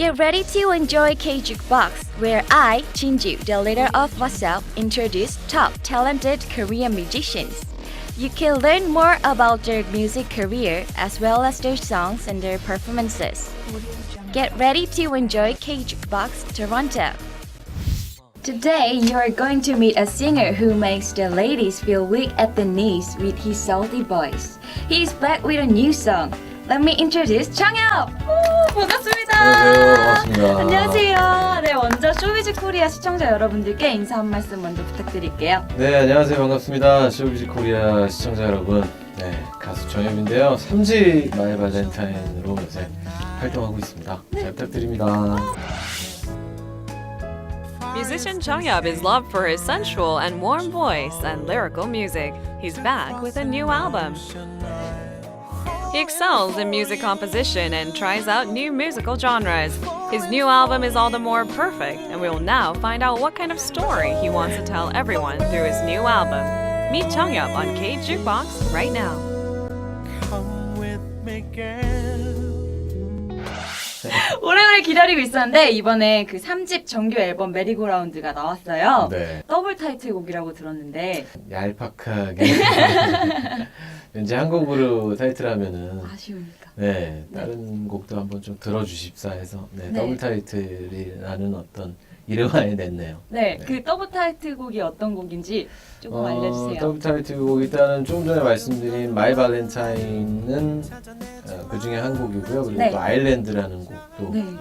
Get ready to enjoy K Jukebox, where I, Jinju, the leader of WhatsApp, introduce top talented Korean musicians. You can learn more about their music career as well as their songs and their performances. Get ready to enjoy K Jukebox Toronto. Today, you are going to meet a singer who makes the ladies feel weak at the knees with his salty voice. He's back with a new song. Let me introduce 장혁! 오, 반갑습니다. 안녕하세요. 반갑습니다. 안녕하세요. 네, 먼저 쇼비즈 코리아 시청자 여러분들께 인사 한 말씀 먼저 부탁드릴게요. 네, 안녕하세요. 반갑습니다. 쇼비즈 코리아 시청자 여러분. 네, 가수 정엽인데요. 3지 마이 발렌타인으로 요새 활동하고 있습니다. 잘 부탁드립니다. Musician Chung Yup is loved for his sensual and warm voice and lyrical music. He's back with a new album. He excels in music composition and tries out new musical genres. His new album is all the more perfect, and we will now find out what kind of story he wants to tell everyone through his new album. Meet Chung Yup on K Jukebox right now. Come with me, girl. 오래오래 기다리고 있었는데 이번에 그 3집 정규 앨범 메리고라운드가 나왔어요. 네, 더블 타이틀곡이라고 들었는데 얄팍하게. 왠지 한국으로 타이틀하면은 아쉬우니까. 네, 다른 곡도 한번 좀 들어주십사 해서 네, 네. 더블 타이틀이라는 어떤 이름을 냈네요. 네, 네. 그 더블 타이틀곡이 어떤 곡인지 조금 알려주세요. 더블 타이틀곡 일단은 조금 전에 말씀드린 마이 발렌타인은 어, 그 중에 한 곡이고요. 그리고 네. 또 아일랜드라는 곡도 네. 네.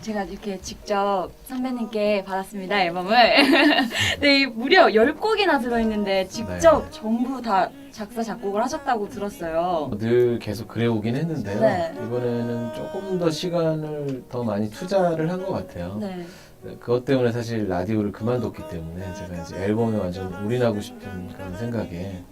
제가 이렇게 직접 선배님께 받았습니다 앨범을 네 무려 10곡이나 들어있는데 직접 네. 전부 다 작사 작곡을 하셨다고 들었어요 늘 계속 그래오긴 했는데요. 네. 이번에는 조금 더 시간을 더 많이 투자를 한 것 같아요. 네. 그것 때문에 사실 라디오를 그만뒀기 때문에 제가 이제 앨범에 완전 올인하고 싶은 그런 생각에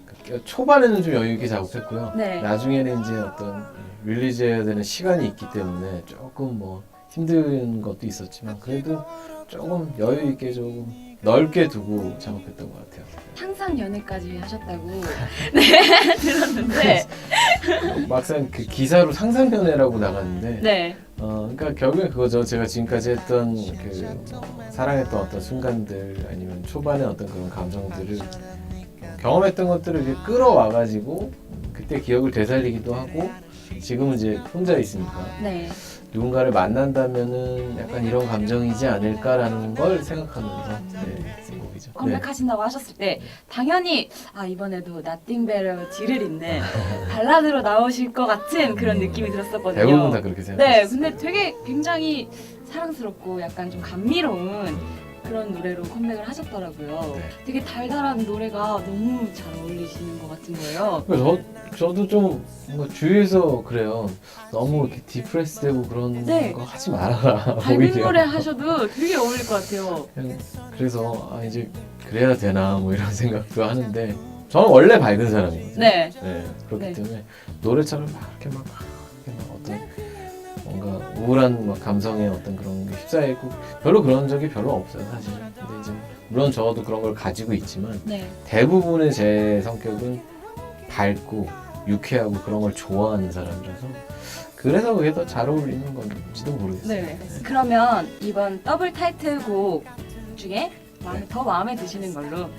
초반에는 좀 여유 있게 작업했고요. 네. 나중에는 이제 어떤 릴리즈해야 되는 시간이 있기 때문에 조금 뭐 힘든 것도 있었지만 그래도 조금 여유 있게 조금 넓게 두고 작업했던 것 같아요. 상상 연애까지 하셨다고 네 들었는데 막상 그 기사로 상상 연애라고 나갔는데 네 어, 그러니까 결국엔 그거죠. 제가 지금까지 했던 그 뭐, 사랑했던 어떤 순간들 아니면 초반에 어떤 그런 감정들을 경험했던 것들을 이렇게 끌어와 가지고 그때 기억을 되살리기도 하고 지금은 이제 혼자 있으니까 네. 누군가를 만난다면은 약간 이런 감정이지 않을까라는 걸 생각하면서 네, 쓴 곡이죠. 네. 컴백하신다고 하셨을 때 당연히 아 이번에도 Better 뒤를 잇는 발라드로 나오실 것 같은 그런 느낌이 들었었거든요 대부분 다 그렇게 네, 생각했어요. 근데 되게 굉장히 사랑스럽고 약간 좀 감미로운 그런 노래로 컴백을 하셨더라고요. 네. 되게 달달한 노래가 너무 잘 어울리시는 것 같은 거예요. 저, 저도 좀 뭔가 주위에서 그래요. 너무 이렇게 디프레스 되고 그런 네. 거 하지 말아라. 밝은 오히려. 노래 하셔도 되게 어울릴 것 같아요. 그냥 그래서 아 이제 그래야 되나 뭐 이런 생각도 하는데 저는 원래 밝은 사람이거든요. 네. 네, 그렇기 네. 때문에 노래처럼 막 이렇게 막 우울한 막 감성의 어떤 그런 게 휩싸이고 별로 그런 적이 별로 없어요 사실. 근데 이제 물론 저도 그런 걸 가지고 있지만 네. 대부분의 제 성격은 밝고 유쾌하고 그런 걸 좋아하는 사람이라서 그래서 그게 더 잘 어울리는 건지도 모르겠어요. 네. 그러면 이번 더블 타이틀곡 중에 마음에 네. 더 마음에 드시는 걸로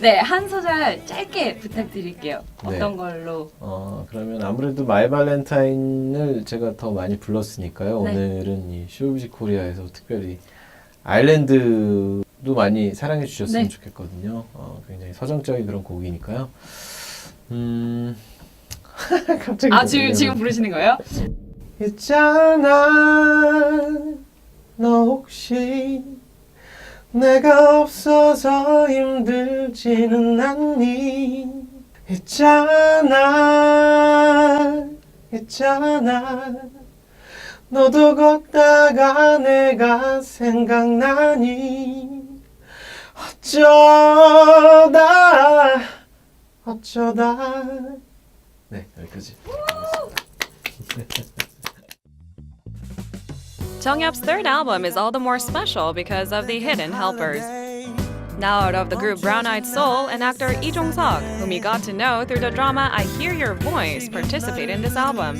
네, 한 소절 짧게 부탁드릴게요. 네. 어떤 걸로? 어 그러면 아무래도 마이 발렌타인을 제가 더 많이 불렀으니까요. 네. 오늘은 이 쇼뮤직 코리아에서 특별히 아일랜드도 많이 사랑해 주셨으면 네. 좋겠거든요. 어, 굉장히 서정적인 그런 곡이니까요. 음 갑자기 아, 또 지금 지금 부르시는 거예요? 있잖아 너 혹시 내가 없어서 힘들지는 않니? 있잖아 있잖아. 너도 걷다가 내가 생각나니 어쩌다 어쩌다. 네 여기까지 Chung Yup's third album is all the more special because of the hidden helpers. Now out of the group Brown Eyed Soul and actor Lee Jong Suk, whom he got to know through the drama I Hear Your Voice, participate in this album.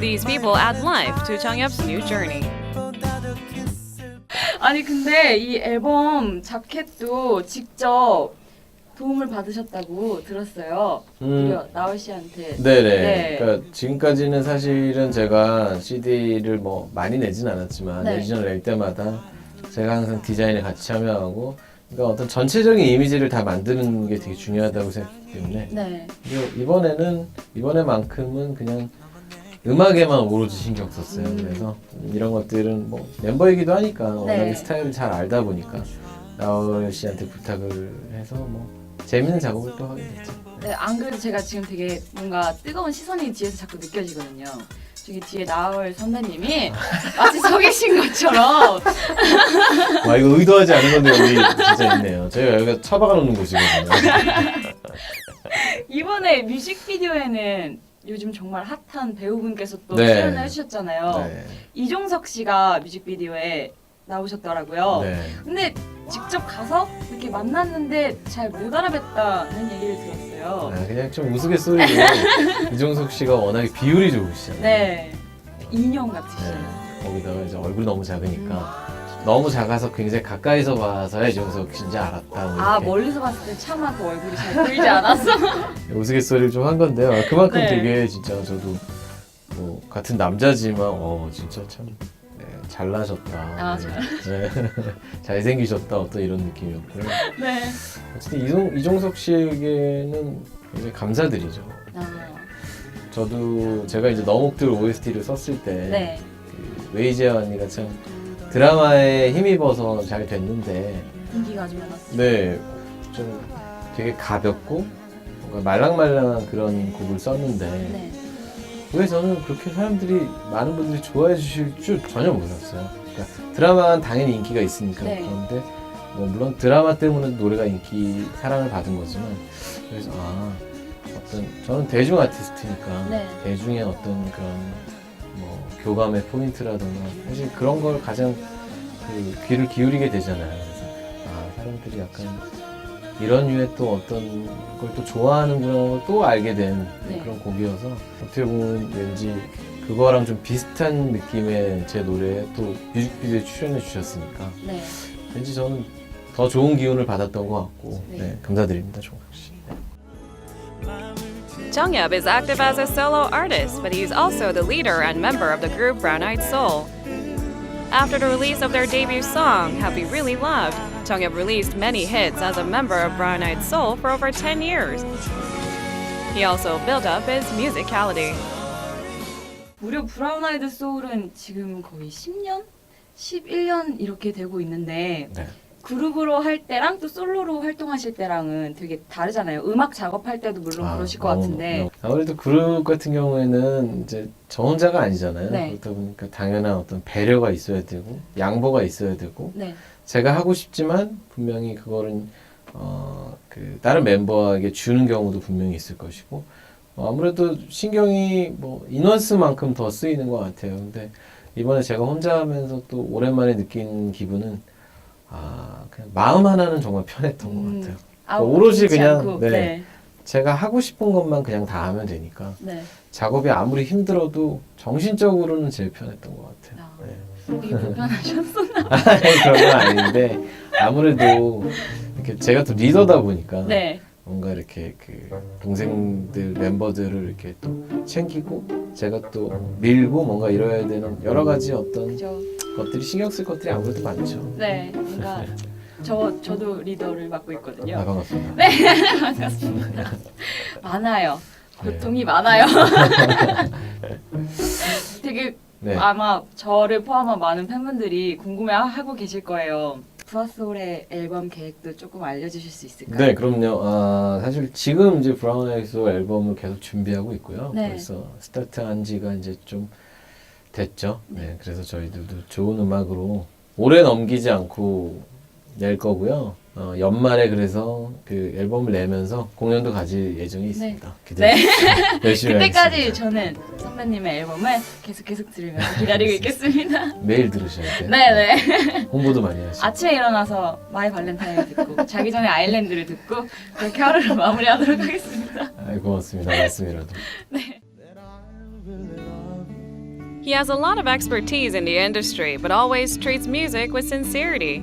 These people add life to Chung Yup's new journey. 아니 근데 이 앨범 자켓도 직접 도움을 받으셨다고 들었어요. 음, 무려 나얼 씨한테. 네네. 네. 그러니까 지금까지는 사실은 제가 CD를 뭐 많이 내진 않았지만 네. 내지를 낼 때마다 제가 항상 디자인에 같이 참여하고 그러니까 어떤 전체적인 이미지를 다 만드는 게 되게 중요하다고 생각했기 때문에 네. 근데 이번에는 이번에만큼은 그냥 음악에만 오로지 신경 썼어요. 음. 그래서 이런 것들은 뭐 멤버이기도 하니까 워낙에 네. 스타일을 잘 알다 보니까 나얼 씨한테 부탁을 해서 뭐 재밌는 작업을 또 하게 됐죠. 네, 안 그래도 제가 지금 되게 뭔가 뜨거운 시선이 뒤에서 자꾸 느껴지거든요. 저기 뒤에 나얼 선배님이 마치 서 계신 것처럼 와 이거 의도하지 않은 건데 여기 진짜 있네요. 저희가 여기가 처박아 놓는 곳이거든요. 이번에 뮤직비디오에는 요즘 정말 핫한 배우분께서 또 네. 출연을 해주셨잖아요. 네. 이종석 씨가 뮤직비디오에 나오셨더라고요. 네. 근데 직접 가서 이렇게 만났는데 잘 못 알아뵀다는 얘기를 들었어요. 아, 그냥 좀 우스갯소리로 이종석 씨가 워낙에 비율이 좋으시잖아요. 네. 인형 네. 같으시죠. 거기다가 이제 얼굴이 너무 작으니까 너무 작아서 굉장히 가까이서 봐서야 이종석 씨인지 알았다. 뭐 아 이렇게 멀리서 봤을 때 차마 그 얼굴이 잘 보이지 않았어. 우스갯소리를 좀 한 건데요. 아, 그만큼 네. 되게 진짜 저도 뭐 같은 남자지만 어 진짜 참 네, 잘나셨다. 아, 네. 네. 잘생기셨다 어떤 이런 느낌이었고요. 네. 어쨌든 이종, 이종석 씨에게는 굉장히 감사드리죠. 아, 저도 제가 이제 너목들 OST를 썼을 때 네. 그 웨이지아 언니가 참 드라마에 힘입어서 잘 됐는데 인기가 아주 많았어요. 네, 좀 되게 가볍고 뭔가 말랑말랑한 그런 곡을 썼는데 네. 왜 저는 그렇게 사람들이 많은 분들이 좋아해 주실 줄 전혀 몰랐어요. 그러니까 드라마는 당연히 인기가 있으니까 네. 그런데 뭐 물론 드라마 때문에 노래가 인기 사랑을 받은 거지만 그래서 아 어떤 저는 대중 아티스트니까 네. 대중의 어떤 그런 뭐 교감의 포인트라든가 사실 그런 걸 가장 그 귀를 기울이게 되잖아요. 그래서 아 사람들이 약간 이런 류의 또 어떤 걸 또 좋아하는구나 또 알게 된 네. 그런 곡이어서 어떻게 보면 왠지 그거랑 좀 비슷한 느낌의 제 노래에 또 뮤직비디오에 출연해 주셨으니까 네. 왠지 저는 더 좋은 기운을 받았던 것 같고 네. 네, 감사드립니다 종각 씨. 네. Jonghyun is active as a solo artist, but he's also the leader and member of the group Brown Eyed Soul. After the release of their debut song, Happy Really Loved, Jonghyun released many hits as a member of Brown Eyed Soul for over 10 years. He also built up his musicality. 무려 브라운 아이드 소울은 지금 거의 10년? 11년 이렇게 되고 있는데 네. 그룹으로 할 때랑 또 솔로로 활동하실 때랑은 되게 다르잖아요. 음악 작업할 때도 물론 아, 그러실 것 너무, 같은데. 아무래도 그룹 같은 경우에는 이제 저 혼자가 아니잖아요. 네. 그렇다 보니까 당연한 어떤 배려가 있어야 되고 양보가 있어야 되고 네. 제가 하고 싶지만 분명히 그거는 어, 그 다른 멤버에게 주는 경우도 분명히 있을 것이고 어, 아무래도 신경이 뭐 인원수만큼 더 쓰이는 것 같아요. 근데 이번에 제가 혼자 하면서 또 오랜만에 느낀 기분은 아 그냥 마음 하나는 정말 편했던 음, 것 같아요. 아무 오로지 그냥, 않고, 네. 네. 제가 하고 싶은 것만 그냥 다 하면 되니까 네. 작업이 아무리 힘들어도 정신적으로는 제일 편했던 것 같아요. 아. 네. 속이 불편하셨어. 아니, 그런 건 아닌데 아무래도 이렇게 제가 또 리더다 보니까 네. 뭔가 이렇게 그 동생들 멤버들을 이렇게 또 챙기고 제가 또 밀고 뭔가 이뤄야 되는 여러 가지 어떤 그죠. 것들이 신경 쓸 것들이 아무래도 많죠. 네. 뭔가 저 저도 리더를 맡고 아, 있거든요. 반갑습니다. 반갑습니다. 많아요. 네. 고통이 많아요. 되게 네. 아마 저를 포함한 많은 팬분들이 궁금해하고 계실 거예요. 브라소울의 앨범 계획도 조금 알려주실 수 있을까요? 네, 그럼요. 아, 사실 지금 이제 브라운 아이스 앨범을 계속 준비하고 있고요. 네. 벌써 스타트한 지가 이제 좀 됐죠. 네, 그래서 저희들도 좋은 음악으로 오래 넘기지 않고 낼 거고요. 어, 연말에 그래서 그 앨범을 내면서 공연도 가질 예정이 있습니다. 기대해 네. 주세요. 열심히 그때까지 하겠습니다. 저는 선배님의 앨범을 계속 계속 들으면서 기다리고 있겠습니다. 매일 들으셔야 돼요. 네네. 홍보도 많이 하시고. 아침에 일어나서 마이 발렌타인을 듣고 자기 전에 아일랜드를 듣고 그렇게 하루를 마무리하도록 하겠습니다. 아이, 고맙습니다. 말씀이라도. that I you. He has a lot of expertise in the industry, but always treats music with sincerity.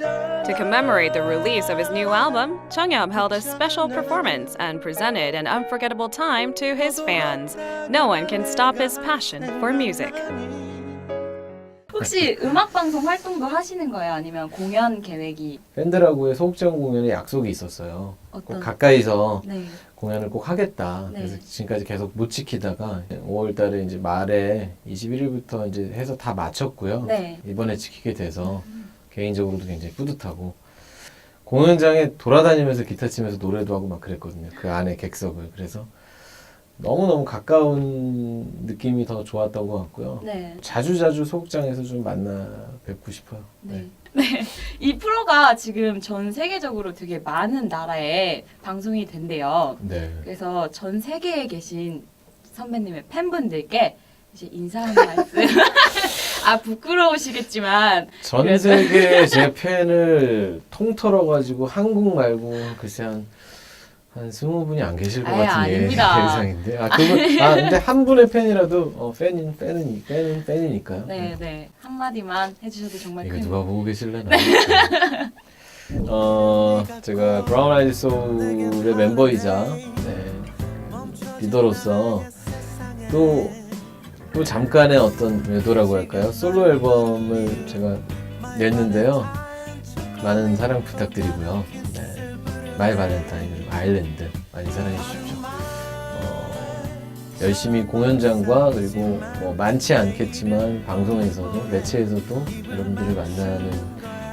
To commemorate the release of his new album, Chungyab held a special performance and presented an unforgettable time to his fans. No one can stop his passion for music. 혹시 음악 방송 활동도 하시는 거예요? 아니면 공연 계획이 팬들하고의 소극장 공연에 약속이 있었어요. 꼭 어떤? 가까이서 네. 공연을 꼭 하겠다. 네. 그래서 지금까지 계속 못 지키다가 5월 달에 이제 말에 21일부터 이제 해서 다 마쳤고요. 네. 이번에 지키게 돼서 개인적으로도 굉장히 뿌듯하고 공연장에 돌아다니면서 기타 치면서 노래도 하고 막 그랬거든요. 그 안에 객석을. 그래서 너무너무 가까운 느낌이 더 좋았던 것 같고요. 네. 자주자주 소극장에서 좀 만나 뵙고 싶어요. 네. 네. 이 프로가 지금 전 세계적으로 되게 많은 나라에 방송이 된대요. 네. 그래서 전 세계에 계신 선배님의 팬분들께 이제 인사 한 말씀. 아 부끄러우시겠지만 전 그래서- 세계 제 팬을 통틀어 가지고 한국 말고 글쎄 한, 한 스무 분이 안 계실 것 같은 예. 예상인데. 아 그분 아 근데 한 분의 팬이라도 어, 팬인 팬은 팬은 팬이니까요. 네, 네. 한 마디만 해주셔도 정말 이거 큰 누가 보고 계실래나? 어 제가 브라운 아이드 소울의 멤버이자 네, 리더로서 또, 또 잠깐의 어떤 외도라고 할까요? 솔로 앨범을 제가 냈는데요. 많은 사랑 부탁드리고요. 네. 마이 발렌타인 그리고 아일랜드 많이 사랑해 주십시오. 어, 열심히 공연장과 그리고 뭐 많지 않겠지만 방송에서도 매체에서도 여러분들을 만나는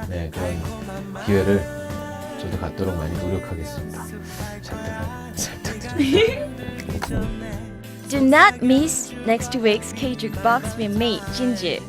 네, 그런 기회를 저도 갖도록 많이 노력하겠습니다. 잘 부탁- 잘 부탁드립니다. Do not miss next week's K Jukebox with me, Jinju.